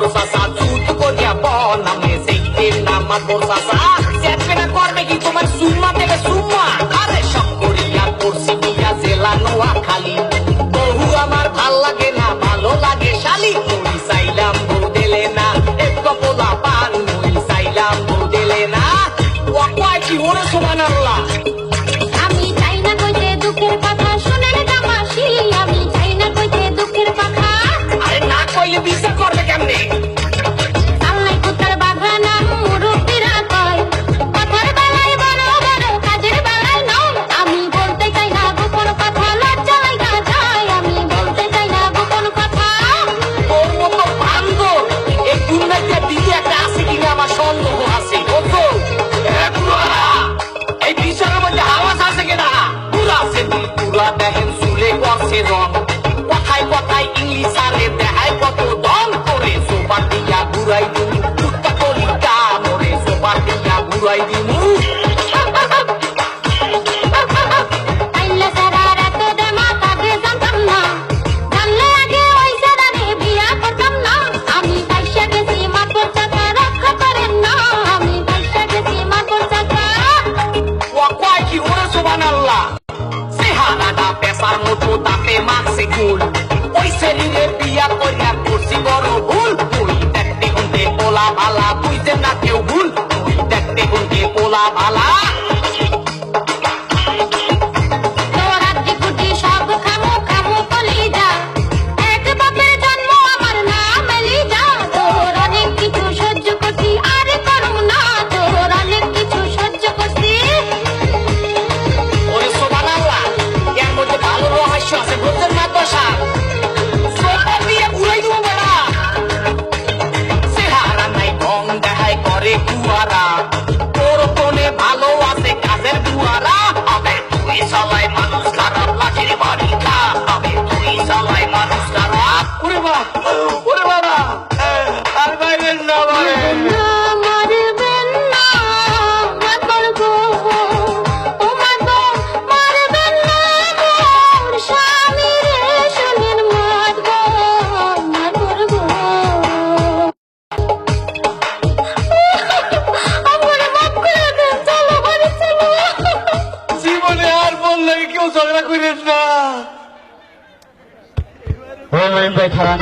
তোর সাসা চুত করিয়া বন আমি দেখতে না আমার তোর সাসা চেপে না করবে কি তোমার সুম্মা দেবে সুম্মা আরে সব করিয়া করছি দিয়া জেলা নোয়া খালি বহু আমার ভালো লাগে না ভালো লাগে শালি। করি চাইলাম বোদেলে না। এক কপলা পান মুই চাইলাম বোদেলে না। ওয়াকুয়া কি ওরে সমান আল্লাহ? Bisa correr. দেখেন চুলে করছে রং কথায় কথায় ইংলিশ আরে কত দম করে সোপার দিয়া ঘুরাই দিন কুত্তা কলিকা মরে সোপার দিয়া ঘুরাই দিন চেহারাটা মতো তাকে মারছে গুল ওই শরীরে বিয়া করিয়া করছি বড় ভুল। তুই দেখতে হুন্তে পোলা ভালা বুঝতে না কেউ ভুল। তুই দেখতে হুন্তে পোলা ভালা কুয়ারা তোর কোনে ভালো আছে কাজের দুয়ারা। আবে তুই সবাই মানুষ খারাপ লাঠির বাড়ি খা তুই সবাই মানুষ খারাপ ওরে কেউ ঝগড়া করিস না। ভাই খারান